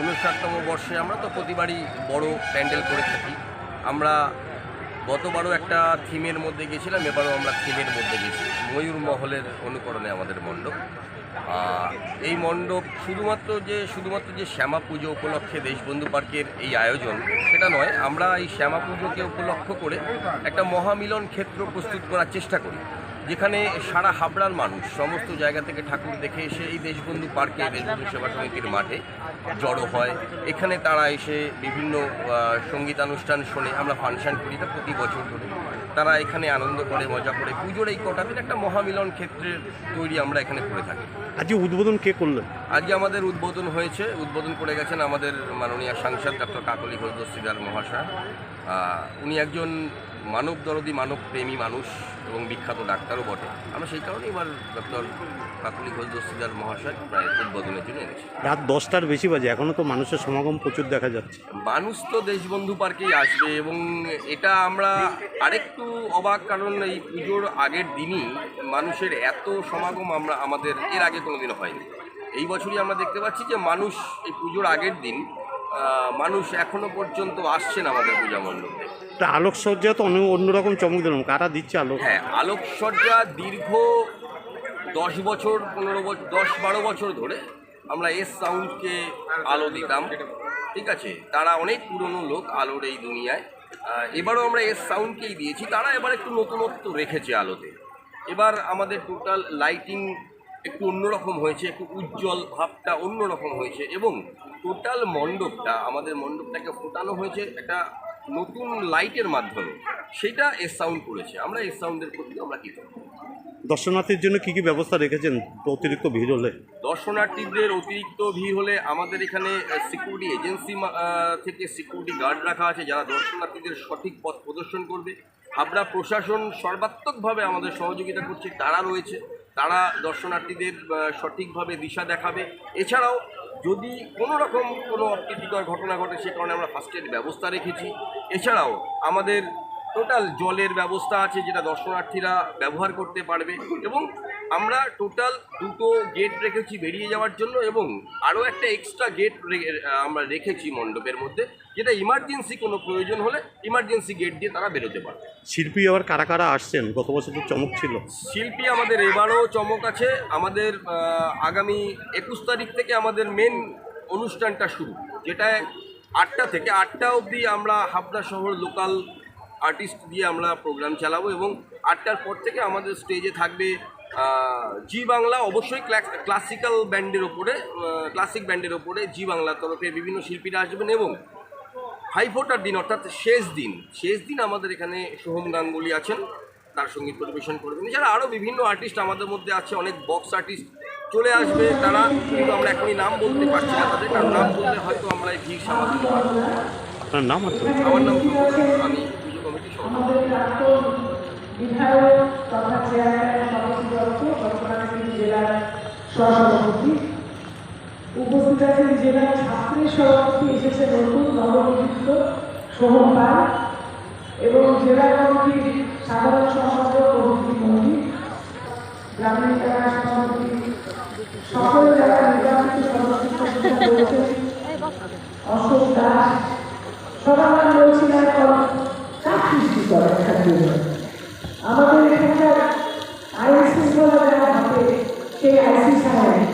উনষাটতম বর্ষে আমরা তো প্রতিবারই বড় প্যান্ডেল করে থাকি। আমরা গতবারও একটা থিমের মধ্যে গেছিলাম এবারও আমরা থিমের মধ্যে গেছি ময়ূর মহলের অনুকরণে আমাদের মণ্ডপ। এই মণ্ডপ শুধুমাত্র যে শুধুমাত্র যে শ্যামা পুজো উপলক্ষে দেশবন্ধু পার্কের এই আয়োজন, সেটা নয়, আমরা এই শ্যামা পুজোকে উপলক্ষ করে একটা মহামিলন ক্ষেত্র প্রস্তুত করার চেষ্টা করি। যেখানে সারা হাবড়ার মানুষ সমস্ত জায়গা থেকে ঠাকুর দেখে এসে এই দেশবন্ধু পার্কে দেশবন্ধু সেবা সমিতির মাঠে জড়ো হয়। এখানে তারা এসে বিভিন্ন সঙ্গীতানুষ্ঠান শোনে। আমরা ফাংশন করি এটা প্রতি বছর ধরে। তারা এখানে আনন্দ করে মজা করে। পুজোর এই কটা দিন একটা মহামিলন ক্ষেত্রের তৈরি আমরা এখানে করে থাকি। আজকে উদ্বোধন কে করলেন? আজকে আমাদের উদ্বোধন হয়েছে। উদ্বোধন করে গেছেন আমাদের মাননীয় সাংসদ ডক্টর কাকলি ঘোষ দস্তিদার মহাশয়। উনি একজন মানব দরদি মানব প্রেমী মানুষ এবং বিখ্যাত ডাক্তারও বটে। আমরা সেই কারণেই এবার ডক্টর কাকলি ঘোষ দস্তিদার মহাশয় প্রায় উদ্বোধনের জন্য এনেছি রাত দশটার বেশি বাজে এখনও তো মানুষের সমাগম প্রচুর দেখা যাচ্ছে। মানুষ তো দেশবন্ধু পার্কেই আসবে এবং এটা আমরা আরেকটু অবাক কারণ এই পুজোর আগের দিনই মানুষের এত সমাগম আমরা আমাদের এর আগে কোনোদিনও হয়নি। এই বছরই আমরা দেখতে পাচ্ছি যে মানুষ এই পুজোর আগের দিন মানুষ এখনও পর্যন্ত আসছেন আমাদের পূজা মণ্ডপে। তা আলোকসজ্জা তো অন্য অন্যরকম চমক দিলাম কারা দিচ্ছে আলোক? হ্যাঁ আলোকসজ্জা দীর্ঘ দশ বছর পনেরো বছর দশ বারো বছর ধরে আমরা এস সাউন্ডকে আলো দিতাম। ঠিক আছে? তারা অনেক পুরনো লোক আলোর এই দুনিয়ায়। এবারও আমরা এস সাউন্ডকেই দিয়েছি। তারা এবার একটু নতুনত্ব রেখেছে আলোতে। এবার আমাদের টোটাল লাইটিং একটু অন্যরকম হয়েছে একটু উজ্জ্বল ভাবটা অন্যরকম হয়েছে এবং টোটাল মণ্ডপটা আমাদের মণ্ডপটাকে ফোটানো হয়েছে একটা নতুন লাইটের মাধ্যমে। সেটা এস সাউন্ড করেছে। আমরা এস সাউন্ডের প্রতি আমরা কী করব দর্শনার্থীর জন্য কি কি ব্যবস্থা রেখেছেন অতিরিক্ত ভিড় হলে? দর্শনার্থীদের অতিরিক্ত ভিড় হলে আমাদের এখানে সিকিউরিটি এজেন্সি থেকে সিকিউরিটি গার্ড রাখা আছে যারা দর্শনার্থীদের সঠিক পথ প্রদর্শন করবে। হাবড়া প্রশাসন সর্বাত্মকভাবে আমাদের সহযোগিতা করছে তারা রয়েছে। তারা দর্শনার্থীদের সঠিকভাবে দিশা দেখাবে। এছাড়াও যদি কোনো রকম কোনো অপ্রীতিকর ঘটনা ঘটে, সে কারণে আমরা ফার্স্ট এড ব্যবস্থা রেখেছি। এছাড়াও আমাদের টোটাল জলের ব্যবস্থা আছে, যেটা দর্শনার্থীরা ব্যবহার করতে পারবে। এবং আমরা টোটাল দুটো গেট রেখেছি বেরিয়ে যাওয়ার জন্য এবং আরও একটা এক্সট্রা গেট আমরা রেখেছি মণ্ডপের মধ্যে যেটা ইমার্জেন্সি কোনো প্রয়োজন হলে ইমার্জেন্সি গেট দিয়ে তারা বেরোতে পারবে। শিল্পী আবার কারা কারা আসছেন? গত বছর তো চমক ছিল। শিল্পী আমাদের এবারও চমক আছে। আমাদের আগামী একুশ তারিখ থেকে আমাদের মেন অনুষ্ঠানটা শুরু যেটা আটটা থেকে আটটা অবধি আমরা হাবড়া শহর লোকাল আর্টিস্ট দিয়ে আমরা প্রোগ্রাম চালাবো এবং আটটার পর থেকে আমাদের স্টেজে থাকবে জি বাংলা অবশ্যই ক্লাসিক্যাল ব্যান্ডের ওপরে ক্লাসিক ব্যান্ডের ওপরে জি বাংলার তরফে বিভিন্ন শিল্পীরা আসবেন এবং হাইফোটার দিন অর্থাৎ শেষ দিন শেষ দিন আমাদের এখানে সোহম গাঙ্গুলি আছেন তার সংগীত পরিবেশন করবেন এছাড়া আরও বিভিন্ন আর্টিস্ট আমাদের মধ্যে আছে অনেক বক্স আর্টিস্ট চলে আসবে তারা কিন্তু আমরা এখনই নাম বলতে পারছি না তাদের কারণ নাম বললে হয়তো আমরা এই ভিড়। আপনার নাম আমার নাম আমি পুজো কমিটির সভাপতি সভাপতি উপস্থিত আছেন জেলা ছাত্রের সভাপতি এসেছে নতুন নবনিযুক্ত সোহম পাল এবং জেলা কমিটির সাধারণ সম্পাদক প্রভৃতি মন্ত্রী গ্রামীণ জেলা সভাপতি, সকল যারা নির্বাচিত সদস্য অশোক দাস সবার রয়েছিলেন কাজ সৃষ্টি করার জন্য で愛する者